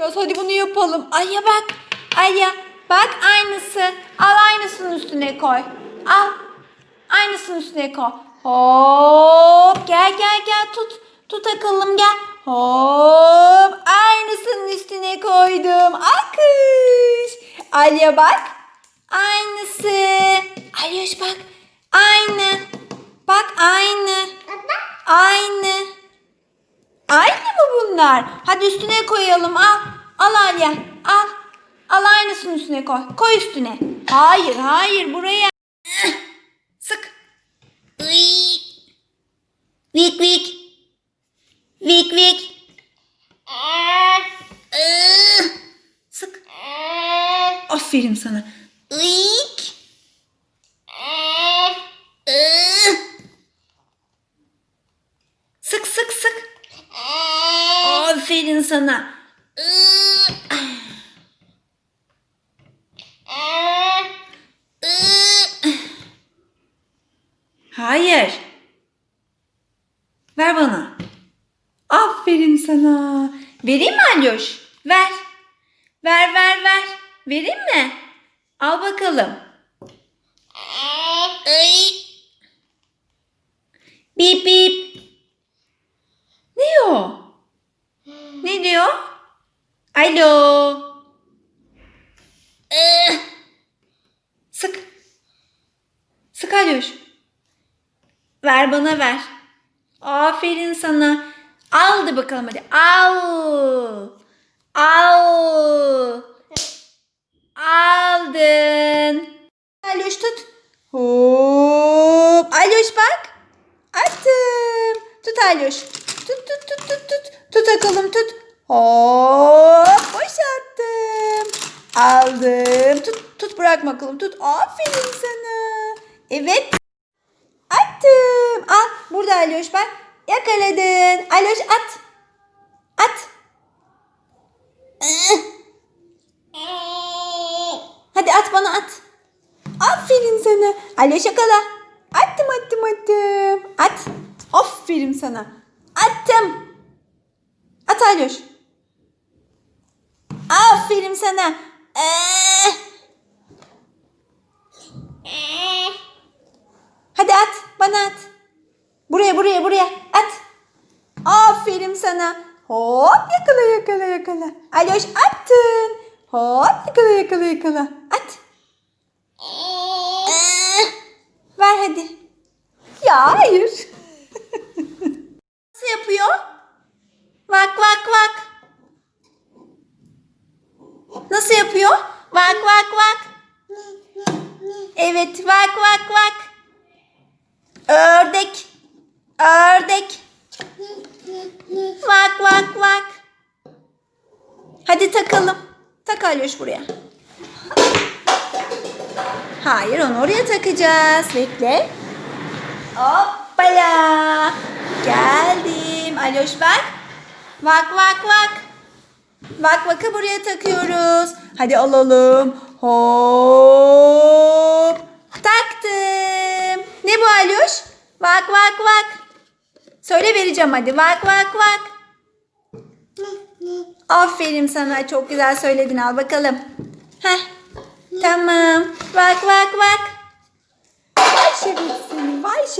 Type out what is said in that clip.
Hadi bunu yapalım. Ayya bak. Ayya bak aynısı. Al aynısının üstüne koy. Al. Aynısının üstüne koy. Hop. Gel gel gel tut. Tut akıllım gel. Hop. Aynısının üstüne koydum. Alkış. Alya bak. Aynısı. Alyoş bak. Aynı. Bak aynı. Aynı. Aynı mı bunlar? Hadi üstüne koyalım. Al. Al Alya. Al. Al aynısının üstüne koy. Koy üstüne. Hayır, hayır buraya. Sık. Iy. Vik vik. Vik vik. Sık. Aferin sana. Vik. Iı. Sık sık sık. Aferin sana. Hayır. Ver bana. Aferin sana. Vereyim mi Alyoş? Ver. Ver ver ver. Vereyim mi? Al bakalım. Bip bip. Alo. Ee, sık. Sık Alyoş. Ver bana ver. Aferin sana. Aldı bakalım hadi. Al. Al. Aldın. Alyoş tut. Hop. Alyoş bak. Attım. Tut Alyoş. Tut tut tut tut tut. Tut akalım tut. Hop. Boşalttım. Aldım. Tut tut bırakma bakalım tut. Aferin sana. Evet. Attım. Al burada Alyoş bak. Yakaladın. Alyoş at. At. Hadi at bana at. Aferin sana. Alyoş yakala. Attım attım attım. At. Aferin sana. Attım. At Alyoş. Aferin sana. Ee. Hadi at. Bana at. Buraya buraya buraya. At. Aferin sana. Hop yakala yakala yakala. Alyoş attın. Hop yakala yakala yakala. At. Ee, ver hadi. Ya hayır. Nasıl yapıyor? Vak vak vak. Nasıl yapıyor? Vak vak vak. Evet vak vak vak. Ördek. Ördek. Vak vak vak. Hadi takalım. Tak Alyoş buraya. Hayır onu oraya takacağız. Bekle. Hoppala. Geldim. Alyoş bak. Vak vak vak. Vak vakı buraya takıyoruz. Hadi alalım. Hop. Alyoş? Vak vak vak. Söyle vereceğim hadi. Vak vak vak. Aferin sana. Çok güzel söyledin. Al bakalım. Heh. Tamam. Vak vak vak. Vay şerif seni. Vay şerif.